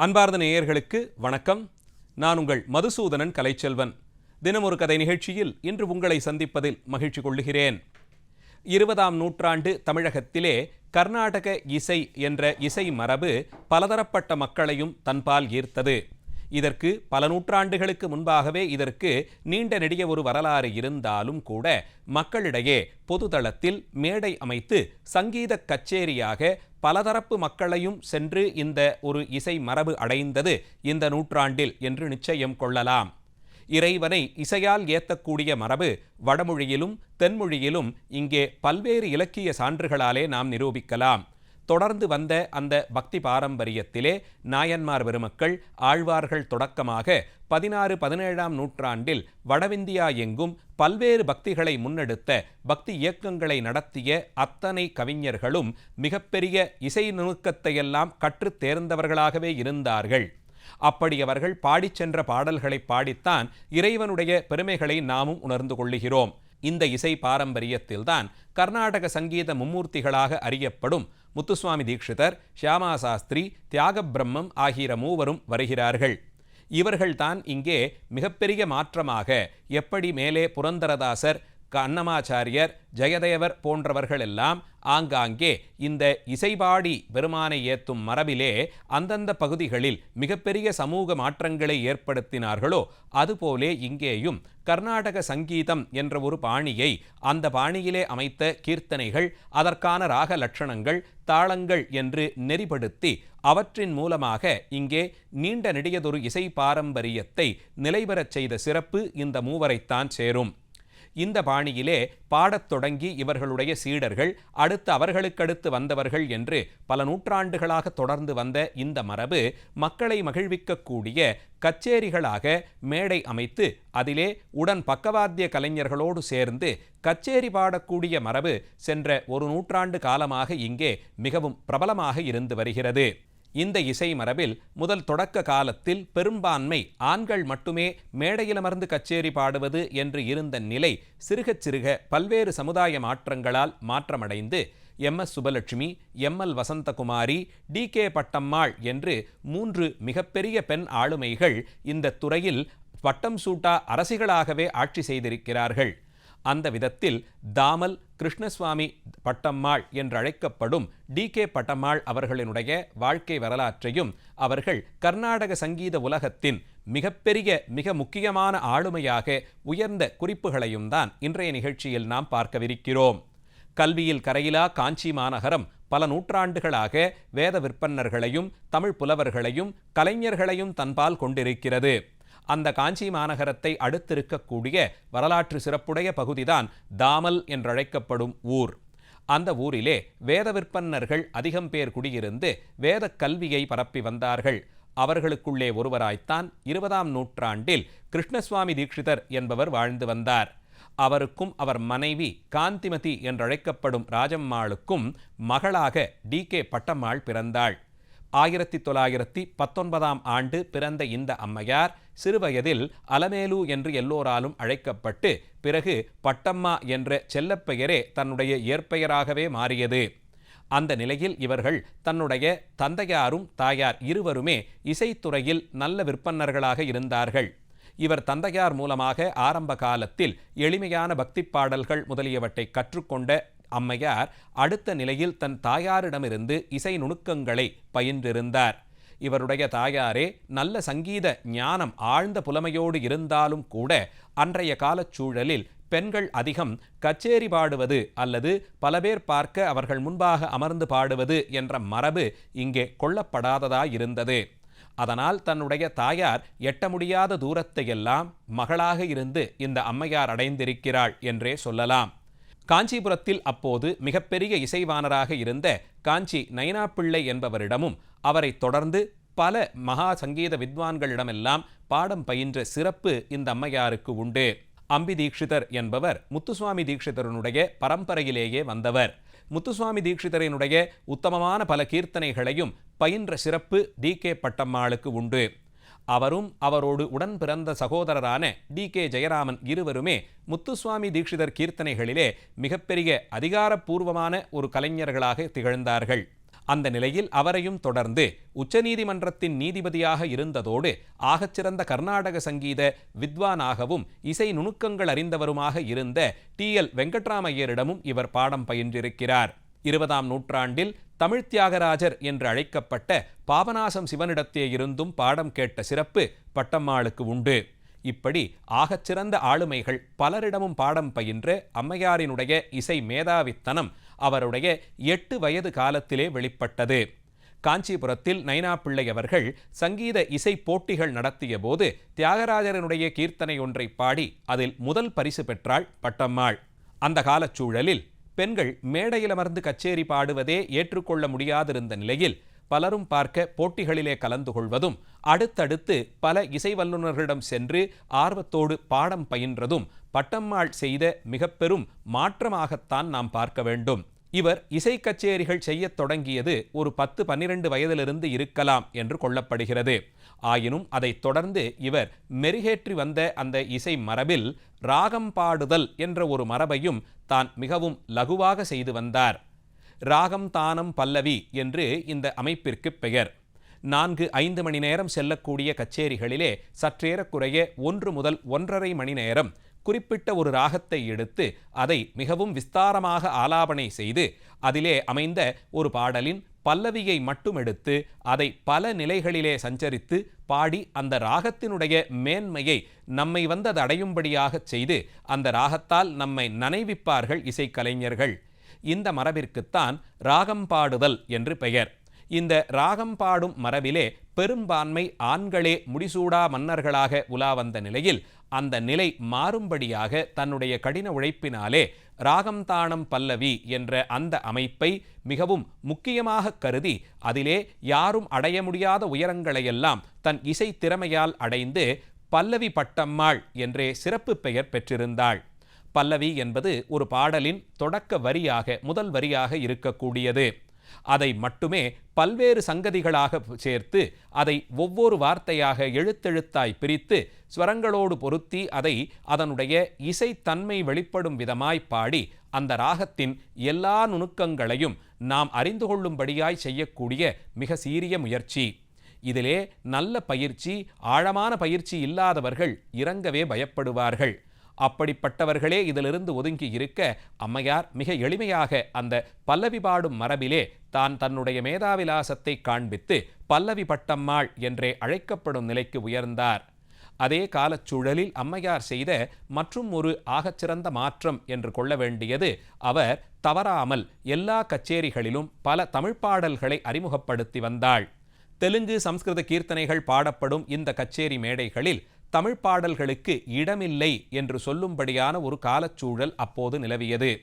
அன்பார்ந்த நேயர்களுக்கு வணக்கம். நான் உங்கள் மதுசூதனன் கலைச்செல்வன். தினம் ஒரு கதை நிகழ்ச்சியில் இன்று உங்களை சந்திப்பதில் மகிழ்ச்சி கொள்ளுகிறேன். இருபதாம் நூற்றாண்டு தமிழகத்திலே கர்நாடக இசை என்ற இசை மரபு பலதரப்பட்ட மக்களையும் தன்பால் ஈர்த்தது. இதற்கு பல நூற்றாண்டுகளுக்கு முன்பாகவே இதற்கு நீண்ட நெடிய ஒரு வரலாறு இருந்தாலும் கூட மக்களிடையே பொதுதளத்தில் மேடை அமைத்து சங்கீத கச்சேரியாக பலதரப்பு மக்களையும் சென்று இந்த ஒரு இசை மரபு அடைந்தது இந்த நூற்றாண்டில் என்று நிச்சயம் கொள்ளலாம். இறைவனை இசையால் ஏத்தக்கூடிய மரபு வடமொழியிலும் தென்மொழியிலும் இங்கே பல்வேறு இலக்கிய சான்றுகளாலே நாம் நிரூபிக்கலாம். தொடர்ந்து வந்த அந்த பக்தி பாரம்பரியத்திலே நாயன்மார் பெருமக்கள் ஆழ்வார்கள் தொடக்கமாக பதினாறு பதினேழாம் நூற்றாண்டில் வடவிந்தியா எங்கும் பல்வேறு பக்திகளை முன்னெடுத்த பக்தி இயக்கங்களை நடத்திய அத்தனை கவிஞர்களும் மிகப்பெரிய இசை நுணுக்கத்தையெல்லாம் கற்றுத் தேர்ந்தவர்களாகவே இருந்தார்கள். அப்படி அவர்கள் பாடிச் சென்ற பாடல்களை பாடித்தான் இறைவனுடைய பெருமைகளை நாமும் உணர்ந்து கொள்ளுகிறோம். இந்த இசை பாரம்பரியத்தில்தான் கர்நாடக சங்கீத மும்மூர்த்திகளாக அறியப்படும் முத்துசுவாமி தீட்சிதர் ஷியாமா சாஸ்திரி தியாக பிரம்மம் ஆகிய மூவரும் வருகிறார்கள். இவர்கள்தான் இங்கே மிகப்பெரிய மாற்றமாக எப்படி மேலே புரந்தரதாசர் அன்னமாச்சாரியர் ஜெயதேவர் போன்றவர்கள் எல்லாம் ஆங்காங்கே இந்த இசைபாடி பெருமானை ஏத்தும் மரபிலே அந்தந்த பகுதிகளில் மிகப்பெரிய சமூக மாற்றங்களை ஏற்படுத்தினார்களோ அதுபோலே இங்கேயும் கர்நாடக சங்கீதம் என்ற ஒரு பாணியை அந்த பாணியிலே அமைத்த கீர்த்தனைகள் அதற்கான ராக லட்சணங்கள் தாளங்கள் என்று நெறிப்படுத்தி அவற்றின் மூலமாக இங்கே நீண்ட நெடியதொரு இசை பாரம்பரியத்தை நிலைபெறச் செய்த சிறப்பு இந்த மூவரைத்தான் சேரும். இந்த பாணியிலே பாடத் தொடங்கி இவர்களுடைய சீடர்கள் அடுத்து அவர்களுக்கடுத்து வந்தவர்கள் என்று பல நூற்றாண்டுகளாக தொடர்ந்து வந்த இந்த மரபு மக்களை மகிழ்விக்கக்கூடிய கச்சேரிகளாக மேடை அமைத்து அதிலே உடன் பக்கவாத்திய கலைஞர்களோடு சேர்ந்து கச்சேரி பாடக்கூடிய மரபு சென்ற ஒரு நூற்றாண்டு காலமாக இங்கே மிகவும் பிரபலமாக இருந்து வருகிறது. இந்த இசை மரபில் முதல் தொடக்க காலத்தில் பெரும்பான்மை ஆண்கள் மட்டுமே மேடையிலமர்ந்து கச்சேரி பாடுவது என்று இருந்த நிலை சிறுகச் சிறுக பல்வேறு சமுதாய மாற்றங்களால் மாற்றமடைந்து M S Subbulakshmi M L Vasanthakumari D K Pattammal என்று மூன்று மிகப்பெரிய பெண் ஆளுமைகள் இந்த துறையில் பட்டம் சூட்டா அரசிகளாகவே ஆட்சி செய்திருக்கிறார்கள். அந்த விதத்தில் தாமல் கிருஷ்ணசுவாமி பட்டம்மாள் என்றழைக்கப்படும் டி கே பட்டம்மாள் அவர்களினுடைய வாழ்க்கை வரலாற்றையும் அவர்கள் கர்நாடக சங்கீத உலகத்தின் மிகப்பெரிய மிக முக்கியமான ஆளுமையாக உயர்ந்த குறிப்புகளையும் தான் இன்றைய நிகழ்ச்சியில் நாம் பார்க்கவிருக்கிறோம். கல்வியில் கரையிலா காஞ்சி மாநகரம் பல நூற்றாண்டுகளாக வேத விற்பன்னர்களையும் தமிழ் புலவர்களையும் கலைஞர்களையும் தன்பால் கொண்டிருக்கிறது. அந்த காஞ்சி மாநகரத்தை அடுத்திருக்கக்கூடிய வரலாற்று சிறப்புடைய பகுதிதான் தாமல் என்றழைக்கப்படும் ஊர். அந்த ஊரிலே வேத விற்பன்னர்கள் அதிகம் பேர் குடியிருந்து வேத கல்வியை பரப்பி வந்தார்கள். அவர்களுக்குள்ளே ஒருவராய்த்தான் இருபதாம் நூற்றாண்டில் கிருஷ்ணசுவாமி தீட்சிதர் என்பவர் வாழ்ந்து வந்தார். அவருக்கும் அவர் மனைவி காந்திமதி என்றழைக்கப்படும் ராஜம்மாளுக்கும் மகளாக டி கே பட்டம்மாள் பிறந்தாள். ஆயிரத்தி தொள்ளாயிரத்தி பத்தொன்பதாம் ஆண்டு பிறந்த இந்த அம்மையார் சிறுவயதில் அலமேலு என்று எல்லோராலும் அழைக்கப்பட்டு பிறகு பட்டம்மா என்ற செல்லப்பெயரே தன்னுடைய இயற்பெயராகவே மாறியது. அந்த நிலையில் இவர்கள் தன்னுடைய தந்தையாரும் தாயார் இருவருமே இசைத்துறையில் நல்ல விற்பன்னர்களாக இருந்தார்கள். இவர் தந்தையார் மூலமாக ஆரம்ப காலத்தில் எளிமையான பக்தி பாடல்கள் முதலியவற்றை கற்றுக்கொண்ட அம்மையார் அடுத்த நிலையில் தன் தாயாரிடமிருந்து இசை நுணுக்கங்களை பயின்றிருந்தார். இவருடைய தாயாரே நல்ல சங்கீத ஞானம் ஆழ்ந்த புலமையோடு இருந்தாலும் கூட அன்றைய காலச் சூழலில் பெண்கள் அதிகம் கச்சேரி பாடுவது அல்லது பல பேர் பார்க்க அவர்கள் முன்பாக அமர்ந்து பாடுவது என்ற மரபு இங்கே கொள்ளப்படாததாயிருந்தது. அதனால் தன்னுடைய தாயார் எட்ட முடியாத தூரத்தையெல்லாம் மகளாக இருந்து இந்த அம்மையார் அடைந்திருக்கிறாள் என்றே சொல்லலாம். காஞ்சிபுரத்தில் அப்போது மிகப்பெரிய இசைவாணராக இருந்த காஞ்சி நயனாப்பிள்ளை என்பவரிடமும் அவரை தொடர்ந்து பல மகா சங்கீத வித்வான்களிடமெல்லாம் பாடம் பயின்ற சிறப்பு இந்த அம்மையாருக்கு உண்டு. அம்பி தீட்சிதர் என்பவர் முத்துசுவாமி தீட்சிதரனுடைய பரம்பரையிலேயே வந்தவர். முத்துசுவாமி தீட்சிதரனுடைய உத்தமமான பல கீர்த்தனைகளையும் பயின்ற சிறப்பு டி கே பட்டம்மாளுக்கு உண்டு. அவரும் அவரோடு உடன் பிறந்த சகோதரரான டி கே ஜெயராமன் இருவருமே முத்துசுவாமி தீட்சிதர் கீர்த்தனைகளிலே மிகப்பெரிய அதிகாரப்பூர்வமான ஒரு கலைஞர்களாக திகழ்ந்தார்கள். அந்த நிலையில் அவரையும் தொடர்ந்து உச்சநீதிமன்றத்தின் நீதிபதியாக இருந்ததோடு ஆகச்சிறந்த கர்நாடக சங்கீத வித்வானாகவும் இசை நுணுக்கங்கள் அறிந்தவருமாக இருந்த டி எல் வெங்கட்ராமையரிடமும் இவர் பாடம் பயின்றிருக்கிறார். இருபதாம் நூற்றாண்டில் தமிழ் தியாகராஜர் என்று அழைக்கப்பட்ட பாபநாசம் சிவனிடத்தே இருந்தும் பாடம் கேட்ட சிறப்பு பட்டம்மாளுக்கு உண்டு. இப்படி ஆகச்சிறந்த ஆளுமைகள் பலரிடமும் பாடம் பயின்ற அம்மையாரினுடைய இசை மேதாவித்தனம் அவருடைய எட்டு வயது காலத்திலே வெளிப்பட்டது. காஞ்சிபுரத்தில் நைனா பிள்ளை அவர்கள் சங்கீத இசை போட்டிகள் நடத்திய போது தியாகராஜரனுடைய கீர்த்தனை ஒன்றை பாடி அதில் முதல் பரிசு பெற்றாள் பட்டம்மாள். அந்த காலச் சூழலில் பெண்கள் மேடையில் அமர்ந்து கச்சேரி பாடுவதே ஏற்றுக்கொள்ள முடியாதிருந்த நிலையில் பலரும் பார்க்க போட்டிகளிலே கலந்து கொள்வதும் அடுத்தடுத்து பல இசை வல்லுநர்களிடம் சென்று ஆர்வத்தோடு பாடம் பயின்றதும் பட்டம்மாள் செய்த மிக பெரும் மாற்றமாகத்தான் நாம் பார்க்க வேண்டும். இவர் இசை கச்சேரிகள் செய்யத் தொடங்கியது ஒரு பத்து பன்னிரண்டு வயதிலிருந்து இருக்கலாம் என்று கொள்ளப்படுகிறது. ஆயினும் அதைத் தொடர்ந்து இவர் மெருகேற்றி வந்த அந்த இசை மரபில் ராகம் பாடுதல் என்ற ஒரு மரபையும் தான் மிகவும் லகுவாக செய்து வந்தார். ராகம் தானம் பல்லவி என்று இந்த அமைப்பிற்கு பெயர். நான்கு ஐந்து மணி நேரம் செல்லக்கூடிய கச்சேரிகளிலே சற்றேறக்குறைய ஒன்று முதல் ஒன்றரை மணி நேரம் குறிப்பிட்ட ஒரு ராகத்தை எடுத்து அதை மிகவும் விஸ்தாரமாக ஆலாபனை செய்து அதிலே அமைந்த ஒரு பாடலின் பல்லவியை மட்டும் எடுத்து அதை பல நிலைகளிலே சஞ்சரித்து பாடி அந்த ராகத்தினுடைய மேன்மையை நம்மை வந்து அது அடையும்படியாக செய்து அந்த ராகத்தால் நம்மை நனைவிப்பார்கள் இசைக்கலைஞர்கள். இந்த மரபிற்குத்தான் ராகம் பாடுதல் என்று பெயர். இந்த ராகம் பாடும் மரபிலே பெரும்பான்மை ஆண்களே முடிசூடா மன்னர்களாக உலா வந்த நிலையில் அந்த நிலை மாறும்படியாக தன்னுடைய கடின உழைப்பினாலே ராகம் தானம் பல்லவி என்ற அந்த அமைப்பை மிகவும் முக்கியமாக கருதி அதிலே யாரும் அடைய முடியாத உயரங்களையெல்லாம் தன் இசை திறமையால் அடைந்து பல்லவி பட்டம்மாள் என்றே சிறப்பு பெயர் பெற்றிருந்தாள். பல்லவி என்பது ஒரு பாடலின் தொடக்க வரியாக முதல் வரியாக இருக்கக்கூடியது. அதை மட்டுமே பல்வேறு சங்கதிகளாக சேர்த்து அதை ஒவ்வொரு வார்த்தையாக எழுத்தெழுத்தாய் பிரித்து ஸ்வரங்களோடு பொருத்தி அதை அதனுடைய இசைத்தன்மை வெளிப்படும் விதமாய் பாடி அந்த ராகத்தின் எல்லா நுணுக்கங்களையும் நாம் அறிந்து கொள்ளும்படியாய் செய்யக்கூடிய மிக சீரிய முயற்சி. இதிலே நல்ல பயிற்சி ஆழமான பயிற்சி இல்லாதவர்கள் இறங்கவே பயப்படுவார்கள். அப்படிப்பட்டவர்களே இதிலிருந்து ஒதுங்கி இருக்க அம்மையார் மிக எளிமையாக அந்த பல்லவி பாடும் மரபிலே தான் தன்னுடைய மேதாவிலாசத்தை காண்பித்து பல்லவி பட்டம்மாள் என்றே அழைக்கப்படும் நிலைக்கு உயர்ந்தார். அதே காலச்சூழலில் அம்மையார் செய்த மற்றும் ஒரு ஆகச்சிறந்த மாற்றம் என்று கொள்ள வேண்டியது அவர் தவறாமல் எல்லா கச்சேரிகளிலும் பல தமிழ் பாடல்களை அறிமுகப்படுத்தி வந்தாள். தெலுங்கு சம்ஸ்கிருத கீர்த்தனைகள் பாடப்படும் இந்த கச்சேரி மேடைகளில் தமிழ் பாடல்களுக்கு இடமில்லை என்று சொல்லும்படியான ஒரு காலச்சூழல் அப்போது நிலவியது.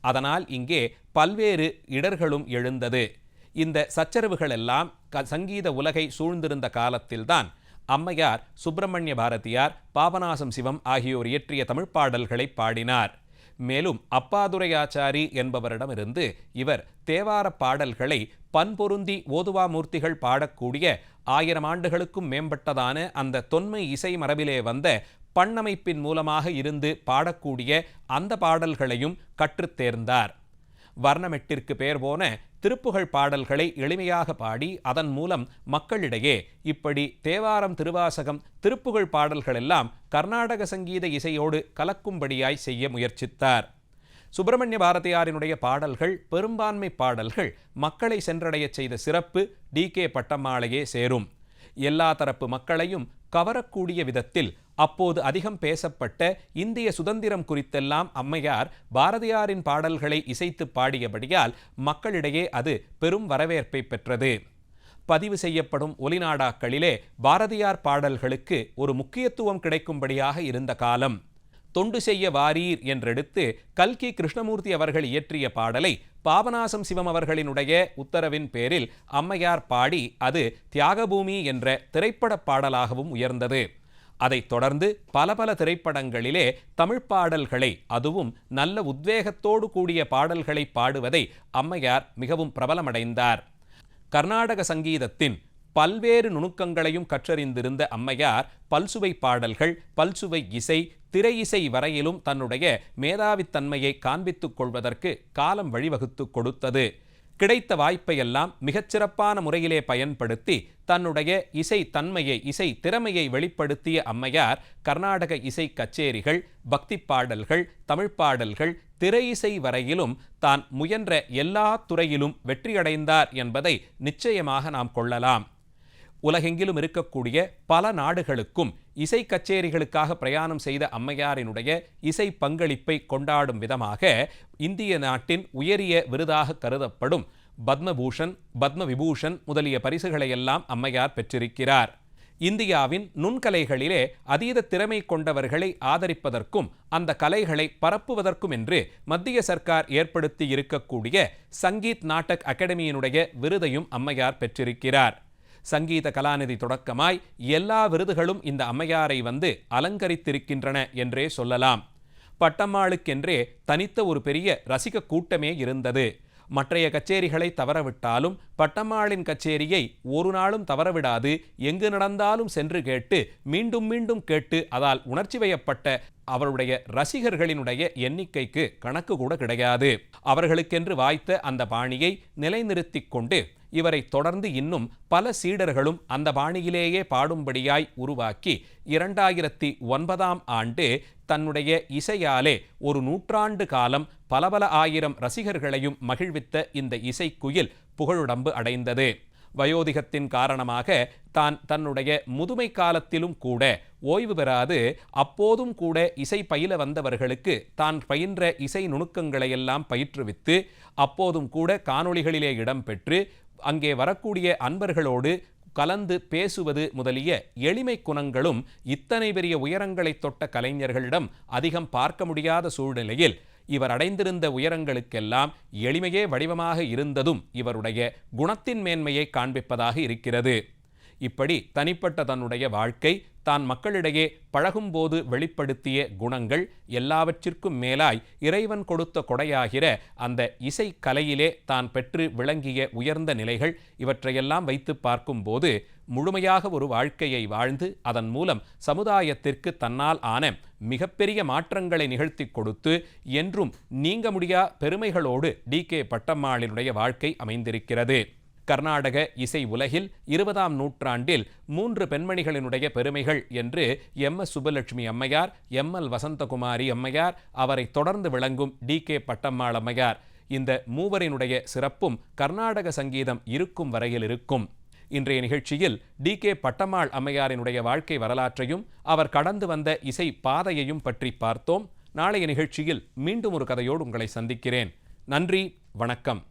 அதனால் இங்கே பல்வேறு இடர்களும் எழுந்தது. இந்த சச்சரவுகளெல்லாம் க சங்கீத உலகை சூழ்ந்திருந்த காலத்தில்தான் அம்மையார் சுப்பிரமணிய பாரதியார் பாபநாசம் சிவம் ஆகியோர் இயற்றிய தமிழ் பாடல்களை பாடினார். மேலும் அப்பாதுரையாச்சாரி என்பவரிடமிருந்து இவர் தேவார பாடல்களை பன்பொருந்தி ஓதுவாமூர்த்திகள் பாடக்கூடிய ஆயிரம் ஆண்டுகளுக்கும் மேம்பட்டதான அந்த தொன்மை இசை மரபிலே வந்த பண்ணமைப்பின் மூலமாக இருந்து பாடக்கூடிய அந்த பாடல்களையும் கற்றுத் தேர்ந்தார். வர்ணமெட்டிற்கு பேர் போன திருப்புகழ் பாடல்களை எளிமையாக பாடி அதன் மூலம் மக்களிடையே இப்படி தேவாரம் திருவாசகம் திருப்புகழ் பாடல்களெல்லாம் கர்நாடக சங்கீத இசையோடு கலக்கும்படியாய் செய்ய முயற்சித்தார். சுப்பிரமணிய பாரதியாரினுடைய பாடல்கள் பெரும்பான்மை பாடல்கள் மக்களை சென்றடையச் செய்த சிறப்பு டி கே பட்டம்மாளையே சேரும். எல்லா தரப்பு மக்களையும் கவரக்கூடிய விதத்தில் அப்போது அதிகம் பேசப்பட்ட இந்திய சுதந்திரம் குறித்தெல்லாம் அம்மையார் பாரதியாரின் பாடல்களை இசைத்து பாடியபடியால் மக்களிடையே அது பெரும் வரவேற்பை பெற்றது. பதிவு செய்யப்படும் ஒலிநாடாக்களிலே பாரதியார் பாடல்களுக்கு ஒரு முக்கியத்துவம் கிடைக்கும்படியாக இருந்த காலம். தொண்டு செய்ய வாரீர் என்றெடுத்து கல்கி கிருஷ்ணமூர்த்தி அவர்கள் இயற்றிய பாடலை பாபநாசம் சிவம் அவர்களினுடைய உத்தரவின் பேரில் அம்மையார் பாடி அது தியாகபூமி என்ற திரைப்பட பாடலாகவும் உயர்ந்தது. அதைத் தொடர்ந்து பல பல திரைப்படங்களிலே தமிழ் பாடல்களை அதுவும் நல்ல உத்வேகத்தோடு கூடிய பாடல்களை பாடுவதை அம்மையார் மிகவும் பிரபலமடைந்தார். கர்நாடக சங்கீதத்தின் பல்வேறு நுணுக்கங்களையும் கற்றறிந்திருந்த அம்மையார் பல்சுவை பாடல்கள் பல்சுவை இசை திரை இசை வரையிலும் தன்னுடைய மேதாவித்தன்மையை காண்பித்துக் கொள்வதற்கு காலம் வழிவகுத்து கொடுத்தது. கிடைத்த வாய்ப்பையெல்லாம் மிகச்சிறப்பான முறையிலே பயன்படுத்தி தன்னுடைய இசை தன்மையை இசை திறமையை வெளிப்படுத்திய அம்மையார் கர்நாடக இசை கச்சேரிகள் பக்தி பாடல்கள் தமிழ் பாடல்கள் திரை இசை வரையிலும் தான் முயன்ற எல்லா துறையிலும் வெற்றியடைந்தார் என்பதை நிச்சயமாக நாம் கொள்ளலாம். உலகெங்கிலும் இருக்கக்கூடிய பல நாடுகளுக்கும் இசை கச்சேரிகளுக்காக பிரயாணம் செய்த அம்மையாரினுடைய இசை பங்களிப்பை கொண்டாடும் விதமாக இந்திய நாட்டின் உயரிய விருதாக கருதப்படும் பத்மபூஷன் பத்ம விபூஷன் முதலிய பரிசுகளை எல்லாம் அம்மையார் பெற்றிருக்கிறார். இந்தியாவின் நுண்கலைகளிலே அதீத திறமை கொண்டவர்களை ஆதரிப்பதற்கும் அந்த கலைகளை பரப்புவதற்கும் என்று மத்திய சர்க்கார் ஏற்படுத்தி இருக்கக்கூடிய சங்கீத் நாட்டக் அகாடமியினுடைய விருதையும் அம்மையார் பெற்றிருக்கிறார். சங்கீத கலாநிதி தொடக்கமாய் எல்லா விருதுகளும் இந்த அம்மையாரை வந்து அலங்கரித்திருக்கின்றன என்றே சொல்லலாம். பட்டம்மாளுக்கென்றே தனித்த ஒரு பெரிய ரசிக கூட்டமே இருந்தது. மற்றைய கச்சேரிகளை தவறவிட்டாலும் பட்டம்மாளின் கச்சேரியை ஒரு நாளும் தவறவிடாது எங்கு நடந்தாலும் சென்று கேட்டு மீண்டும் மீண்டும் கேட்டு அதால் உணர்ச்சி வயப்பட்ட அவருடைய ரசிகர்களினுடைய எண்ணிக்கைக்கு கணக்கு கூட கிடையாது. அவர்களுக்கென்று வாய்த்த அந்த பாணியை நிலைநிறுத்திக் கொண்டு இவரை தொடர்ந்து இன்னும் பல சீடர்களும் அந்த பாணியிலேயே பாடும்படியாய் உருவாக்கி இரண்டாயிரத்தி ஒன்பதாம் ஆண்டு தன்னுடைய இசையாலே ஒரு நூற்றாண்டு காலம் பல பல ஆயிரம் ரசிகர்களையும் மகிழ்வித்த இந்த இசைக்குயில் புகழுடம்பு அடைந்தது. வயோதிகத்தின் காரணமாக தான் தன்னுடைய முதுமை காலத்திலும் கூட ஓய்வு பெறாது அப்போதும் கூட இசை பயில வந்தவர்களுக்கு தான் பயின்ற இசை நுணுக்கங்களையெல்லாம் பயிற்றுவித்து அப்போதும் கூட காணொளிகளிலே இடம்பெற்று அங்கே வரக்கூடிய அன்பர்களோடு கலந்து பேசுவது முதலிய எளிமை குணங்களும் இத்தனை பெரிய உயரங்களை தொட்ட கலைஞர்களிடம் அதிகம் பார்க்க முடியாத சூழ்நிலையில் இவர் அடைந்திருந்த உயரங்களுக்கெல்லாம் எளிமையே வடிவமாக இருந்ததும் இவருடைய குணத்தின் மேன்மையை காண்பிப்பதாக இருக்கிறது. இப்படி தனிப்பட்ட தன்னுடைய வாழ்க்கை தான் மக்களிடையே பழகும்போது வெளிப்படுத்திய குணங்கள் எல்லாவற்றிற்கும் மேலாய் இறைவன் கொடுத்த கொடையாகிற அந்த இசை கலையிலே தான் பெற்று விளங்கிய உயர்ந்த நிலைகள் இவற்றையெல்லாம் வைத்து பார்க்கும்போது முழுமையாக ஒரு வாழ்க்கையை வாழ்ந்து அதன் மூலம் சமுதாயத்திற்கு தன்னால் ஆன மிகப்பெரிய மாற்றங்களை நிகழ்த்தி கொடுத்து என்றும் நீங்க முடியா பெருமைகளோடு டி கே பட்டம்மாளினுடைய வாழ்க்கை அமைந்திருக்கிறது. கர்நாடக இசை உலகில் இருபதாம் நூற்றாண்டில் மூன்று பெண்மணிகளினுடைய பெருமைகள் என்று எம் எஸ் சுப்பலட்சுமி அம்மையார் எம் எல் வசந்தகுமாரி அம்மையார் அவரை தொடர்ந்து விளங்கும் டி கே பட்டம்மாள் அம்மையார். இந்த மூவரினுடைய சிறப்பும் கர்நாடக சங்கீதம் இருக்கும் வரையில் இருக்கும். இன்றைய நிகழ்ச்சியில் டி கே பட்டம்மாள் அம்மையாரினுடைய வாழ்க்கை வரலாற்றையும் அவர் கடந்து வந்த இசை பாதையையும் பற்றி பார்த்தோம். நாளைய நிகழ்ச்சியில் மீண்டும் ஒரு கதையோடு உங்களை சந்திக்கிறேன். நன்றி வணக்கம்.